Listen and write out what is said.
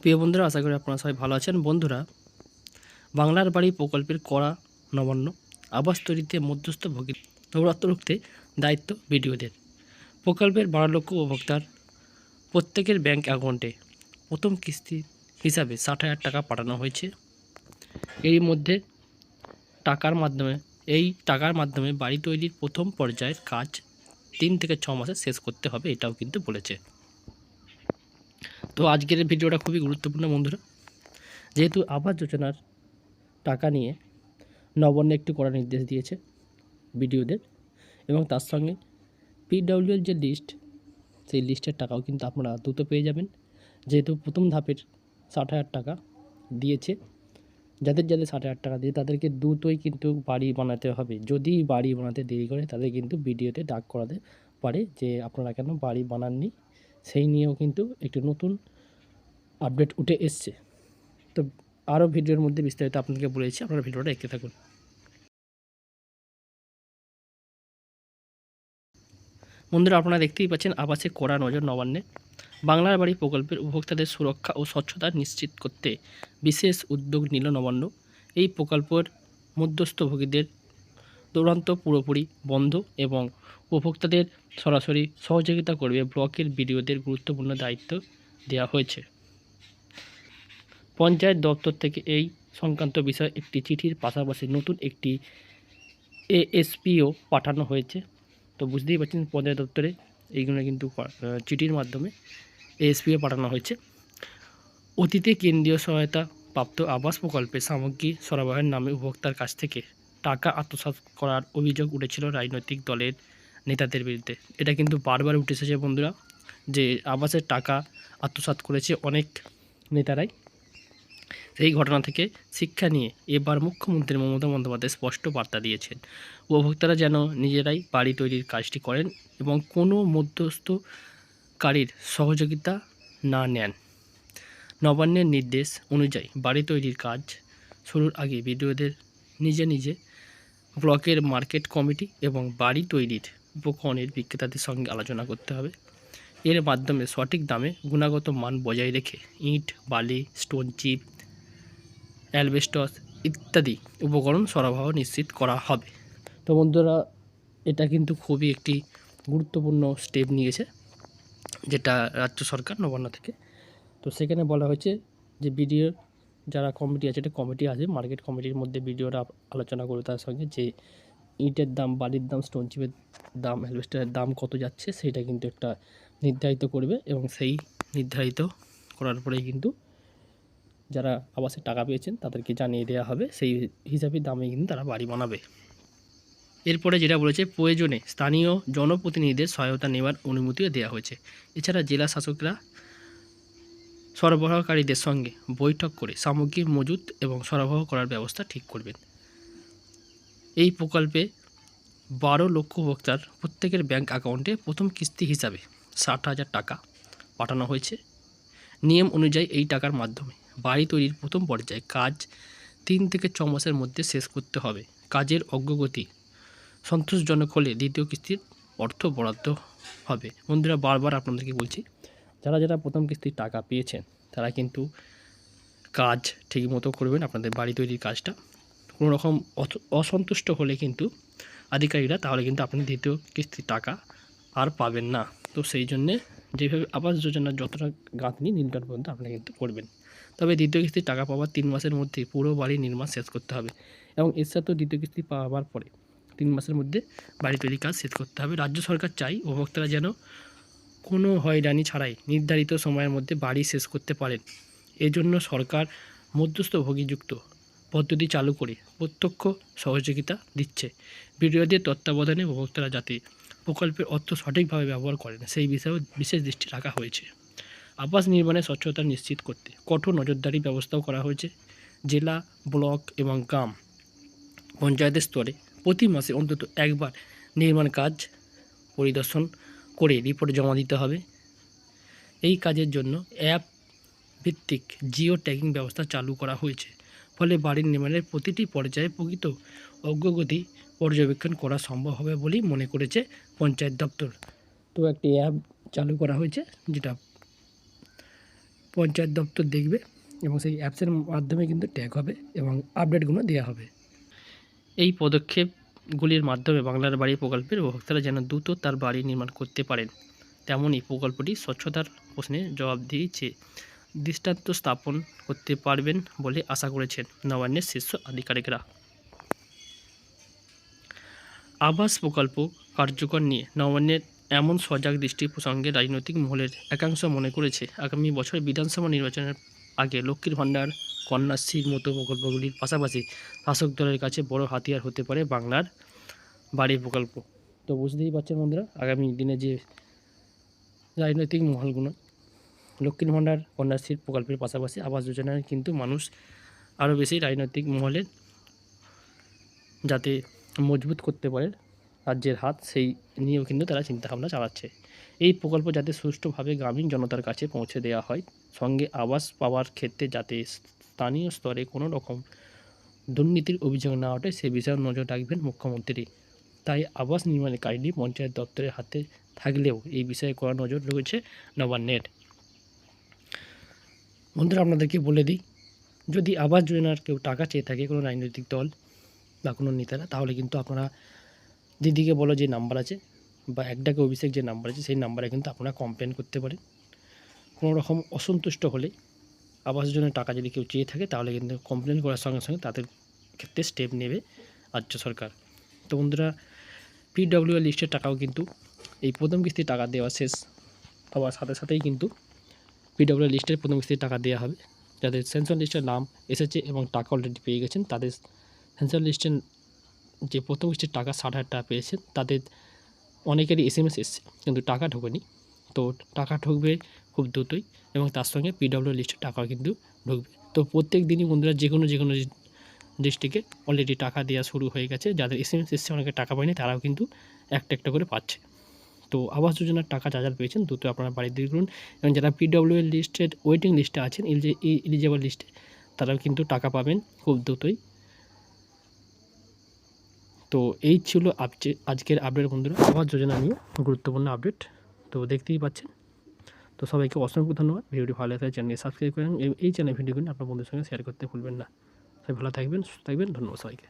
প্রিয় বন্ধুরা, আশা করি আপনারা সবাই ভালো আছেন। বন্ধুরা, বাংলার বাড়ি প্রকল্পের করা নবান্ন, আবাস তৈরিতে মধ্যস্থ ভোগী দৌরাত্ম রুখতে দায়িত্ব বিডিওদের। প্রকল্পের বারো লক্ষ উপভোক্তার প্রত্যেকের ব্যাংক অ্যাকাউন্টে প্রথম কিস্তি হিসাবে ষাট হাজার টাকা পাঠানো হয়েছে। এর মধ্যে টাকার মাধ্যমে, এই টাকার মাধ্যমে বাড়ি তৈরির প্রথম পর্যায়ের কাজ তিন থেকে ছ মাসে শেষ করতে হবে, এটাও কিন্তু বলেছে। তো আজকের ভিডিওটা খুবই গুরুত্বপূর্ণ বন্ধুরা। যেহেতু আবাস যোজনার টাকা নিয়ে নবান্ন একটি করার নির্দেশ দিয়েছে বিডিওদের এবং তার সঙ্গে পিডব্লিউএর যে লিস্ট, সেই লিস্টের টাকাও কিন্তু আপনারা দ্রুত পেয়ে যাবেন। যেহেতু প্রথম ধাপের ষাট হাজার টাকা দিয়েছে, যাদের যাদের ষাট হাজার টাকা দিয়ে তাদেরকে দ্রুতই কিন্তু বাড়ি বানাতে হবে। যদি বাড়ি বানাতে দেরি করে, তাদের কিন্তু ভিডিওতে ডাক করাতে পারে যে, আপনারা কেন বাড়ি বানাননি? সেই নিয়েও কিন্তু একটি নতুন আপডেট উঠে এসছে। তো আরও ভিডিওর মধ্যে বিস্তারিত আপনাকে বলেছি আপনারা ভিডিওটা দেখতে থাকুন। বন্ধুরা, আপনারা দেখতেই পাচ্ছেন আবাসে কড়া নজর নবান্নে। বাংলার বাড়ি প্রকল্পের উপভোক্তাদের সুরক্ষা ও স্বচ্ছতা নিশ্চিত করতে বিশেষ উদ্যোগ নিল নবান্ন। এই প্রকল্পের মধ্যস্থভোগীদের দৌড়ান্ত পুরোপুরি বন্ধ এবং উপভোক্তাদের সরাসরি সহযোগিতা করবে ব্লকের বিডিওদের গুরুত্বপূর্ণ দায়িত্ব দেওয়া হয়েছে। পঞ্চায়েত দপ্তর থেকে এই সংক্রান্ত বিষয়ে একটি চিঠির পাশাপাশি নতুন একটি এএসপিও পাঠানো হয়েছে। তো বুঝতেই পারছেন, পঞ্চায়েত দপ্তরে এইগুলো কিন্তু চিঠির মাধ্যমে এএসপিও পাঠানো হয়েছে। অতীতে কেন্দ্রীয় সহায়তা প্রাপ্ত আবাস প্রকল্পে সামগ্রী সরবরাহের নামে উপভোক্তার কাছ থেকে টাকা আত্মসাৎ করার অভিযোগ উঠেছিল রাজনৈতিক দলের নেতাদের বিরুদ্ধে। এটা কিন্তু বারবার উঠে এসেছে বন্ধুরা, যে আবাসের টাকা আত্মসাৎ করেছে অনেক নেতারাই। সেই ঘটনা থেকে শিক্ষা নিয়ে এবার মুখ্যমন্ত্রী মমতা বন্দ্যোপাধ্যায় স্পষ্ট বার্তা দিয়েছেন। উপভোক্তারা যেন নিজেরাই বাড়ি তৈরির কাজটি করেন এবং কোনো মধ্যস্থকারীর সহযোগিতা না নেন। নবান্নের নির্দেশ অনুযায়ী বাড়ি তৈরির কাজ শুরুর আগে বিডিওদের নিজে নিজে ব্লকের মার্কেট কমিটি এবং বাড়ি তৈরির উপকরণের বিক্রেতাদের সঙ্গে আলোচনা করতে হবে। এর মাধ্যমে সঠিক দামে গুণাগত মান বজায় রেখে ইট, বালি, স্টোন চিপ, অ্যালবেস্টস ইত্যাদি উপকরণ সরবরাহ নিশ্চিত করা হবে। তো বন্ধুরা, এটা কিন্তু খুবই একটি গুরুত্বপূর্ণ স্টেপ নিয়েছে, যেটা রাজ্য সরকার নবান্ন থেকে। তো সেখানে বলা হয়েছে যে বিডিও যারা কমিটি আছে, এটা কমিটি আছে মার্কেট কমিটির মধ্যে বিডিওরা আলোচনা করবে তার সঙ্গে, যে ইটের দাম, বালির দাম স্টোন চিপের দাম অ্যালবেস্টারের দাম কত যাচ্ছে, সেটা কিন্তু একটা নির্ধারিত করবে এবং সেই নির্ধারিত করার পরেই কিন্তু যারা আবাসের টাকা পেয়েছেন, তাদেরকে জানিয়ে দেওয়া হবে, সেই হিসাবে দামে কিন্তু তারা বাড়ি বানাবে। এরপরে যেটা বলেছে, প্রয়োজনে স্থানীয় জনপ্রতিনিধিদের সহায়তা নেওয়ার অনুমতিও দেওয়া হয়েছে। এছাড়া জেলা শাসকরা সরবরাহকারীদের সঙ্গে বৈঠক করে সামগ্রী মজুত এবং সরবরাহ করার ব্যবস্থা ঠিক করবেন। এই প্রকল্পে বারো লক্ষ ভোক্তার প্রত্যেকের ব্যাংক অ্যাকাউন্টে প্রথম কিস্তি হিসাবে ষাট হাজার টাকা পাঠানো হয়েছে। নিয়ম অনুযায়ী এই টাকার মাধ্যমে বাড়ি তৈরির প্রথম পর্যায়ে কাজ তিন থেকে ছ মাসের মধ্যে শেষ করতে হবে। কাজের অগ্রগতি সন্তোষজনক হলে দ্বিতীয় কিস্তির অর্থ বরাদ্দ হবে। বন্ধুরা, বারবার আপনাদেরকে বলছি যারা যারা প্রথম কিস্তির টাকা পেয়েছেন, তারা কিন্তু কাজ ঠিকমতো করবেন, আপনাদের বাড়ি তৈরির কাজটা। কোনো রকম অস- অসন্তুষ্ট হলে কিন্তু আধিকারিকরা তাহলে কিন্তু আপনি দ্বিতীয় কিস্তির টাকা আর পাবেন না। তো সেই জন্যে যেভাবে আবাস যোজনার যতটা গাঁথনি নির্মাণ পর্যন্ত আপনারা কিন্তু করবেন। তবে দ্বিতীয় কিস্তির টাকা পাওয়ার তিন মাসের মধ্যে পুরো বাড়ি নির্মাণ শেষ করতে হবে এবং এর সাথেও দ্বিতীয় কিস্তি পাওয়ার পরে তিন মাসের মধ্যে বাড়ি তৈরির কাজ শেষ করতে হবে। রাজ্য সরকার চাই, উপভোক্তারা যেন কোনো হয়রানি ছাড়াই নির্ধারিত সময়ের মধ্যে বাড়ি শেষ করতে পারেন। এজন্য সরকার মধ্যস্থভোগীযুক্ত পদ্ধতি চালু করে প্রত্যক্ষ সহযোগিতা দিচ্ছে। বিরোধীদের তত্ত্বাবধানে উপভোক্তারা যাতে প্রকল্পের অর্থ সঠিকভাবে ব্যবহার করেন, সেই বিষয়েও বিশেষ দৃষ্টি রাখা হয়েছে। আবাস নির্মাণে স্বচ্ছতা নিশ্চিত করতে কঠোর নজরদারি ব্যবস্থাও করা হয়েছে। জেলা, ব্লক এবং গ্রাম পঞ্চায়েতের স্তরে প্রতি মাসে অন্তত একবার নির্মাণ কাজ পরিদর্শন করে রিপোর্ট জমা দিতে হবে। এই কাজের জন্য অ্যাপ ভিত্তিক জিও ট্যাগিং ব্যবস্থা চালু করা হয়েছে। ফলে বাড়ির নির্মাণের প্রতিটি পর্যায়ে প্রকৃত অগ্রগতি পর্যবেক্ষণ করা সম্ভব হবে বলেই মনে করেছে পঞ্চায়েত দপ্তর। তো একটি অ্যাপ চালু করা হয়েছে, যেটা পঞ্চায়েত দপ্তর দেখবে এবং সেই অ্যাপসের মাধ্যমে কিন্তু ট্যাগ হবে এবং আপডেটগুলো দেওয়া হবে। এই পদক্ষেপগুলির মাধ্যমে বাংলার বাড়ি প্রকল্পের উপভোক্তারা যেন দ্রুত তার বাড়ি নির্মাণ করতে পারেন। তেমনই প্রকল্পটি স্বচ্ছতার প্রশ্নে জবাব দিয়েছে। দৃষ্টান্ত স্থাপন করতে পারবেন বলে আশা করেছেন নবান্নের শীর্ষ আধিকারিকরা। আবাস প্রকল্প কার্যকর নিয়ে নবান্নের এমন সজাগ দৃষ্টি প্রসঙ্গে রাজনৈতিক মহলের একাংশ মনে করেছে, আগামী বছর বিধানসভা নির্বাচনের আগে লক্ষ্মীর ভাণ্ডার কন্যাশ্রীর মতো প্রকল্পগুলির পাশাপাশি শাসক দলের কাছে বড় হাতিয়ার হতে পারে বাংলার বাড়ি প্রকল্প। তো বুঝতেই পারছেন বন্ধুরা, আগামী দিনে যে রাজনৈতিক মহলগুলো, লক্ষ্মীর ভাণ্ডার কন্যাশ্রীর প্রকল্পের পাশাপাশি আবাস যোজনায় কিন্তু মানুষ আরও বেশি রাজনৈতিক মহলের যাতে মজবুত করতে পারে রাজ্যের হাত, সেই নিয়েও কিন্তু তারা চিন্তাভাবনা চালাচ্ছে। এই প্রকল্প যাতে সুষ্ঠুভাবে গ্রামীণ জনতার কাছে পৌঁছে দেওয়া হয়, সঙ্গে আবাস পাওয়ার ক্ষেত্রে যাতে স্থানীয় স্তরে কোনো রকম দুর্নীতির অভিযোগ না ওঠে, সে বিষয়ে নজর রাখবেন মুখ্যমন্ত্রী। তাই আবাস নির্মাণের কাজটি পঞ্চায়েত দপ্তরের হাতে থাকলেও এই বিষয়ে কড়া নজর রয়েছে নবান্নের। বন্ধুরা, আপনাদেরকে বলে দিই, যদি আবাস যোজনার কেউ টাকা চেয়ে থাকে কোনো রাজনৈতিক দল বা কোনো নেতারা, তাহলে কিন্তু আপনারা দিদিকে বলো যে নাম্বার আছে বা একটাকে অভিষেক যে নাম্বার আছে, সেই নাম্বারে কিন্তু আপনারা কমপ্লেন করতে পারেন। কোনো রকম অসন্তুষ্ট হলে আবাস যোজনার টাকা যদি কেউ চেয়ে থাকে, তাহলে কিন্তু কমপ্লেন করার সঙ্গে সঙ্গে তাদের ক্ষেত্রে স্টেপ নেবে রাজ্য সরকার। তো বন্ধুরা পিডব্লিউ লিস্টের টাকাও কিন্তু এই প্রথম কিস্তির টাকা দেওয়া শেষ হওয়ার সাথে সাথেই কিন্তু পিডব্লিউ লিস্টের প্রথম কিস্তির টাকা দেওয়া হবে। যাদের সেন্সর লিস্টের নাম এসেছে এবং টাকা অলরেডি পেয়ে গেছেন, তাদের সেন্সর লিস্টের যে প্রথম কিস্তির টাকা ষাট হাজার টাকা পেয়েছেন তাদের অনেকেরই এস এম এস এসছে, কিন্তু টাকা ঢোকেনি। তো টাকা ঢুকবে খুব দ্রুতই এবং তার সঙ্গে পিডব্লিউ লিস্টের টাকাও কিন্তু ঢুকবে। তো প্রত্যেক দিনই বন্ধুরা যে কোনো যে কোনো ডিস্ট্রিক্টে অলরেডি টাকা দেওয়া শুরু হয়ে গেছে। যাদের এস এম এস এসছে, অনেকে টাকা পায়নি, তারাও কিন্তু একটা একটা করে পাচ্ছে। তো আবাস যোজনার টাকা যা যা পেয়েছেন, দ্রুত আপনারা বাড়ি দিয়ে করুন এবং যারা পিডব্লিউ লিস্টের ওয়েটিং লিস্টে আছেন এলিজেবল লিস্টে তারাও কিন্তু টাকা পাবেন খুব দ্রুতই। তো এই ছিল আজকের আপডেট বন্ধুরা। আবাস যোজনা নিয়ে গুরুত্বপূর্ণ আপডেট তো দেখতেই পাচ্ছেন। তো সবাইকে অসংখ্য ধন্যবাদ। ভিডিওটি ভালো লাগে চ্যানেলকে সাবস্ক্রাইব করেন এই চ্যানেল ভিডিওগুলি আপনার বন্ধুদের সঙ্গে শেয়ার করতে ভুলবেন না। সবাই ভালো থাকবেন, সুস্থ থাকবেন, ধন্যবাদ সবাইকে।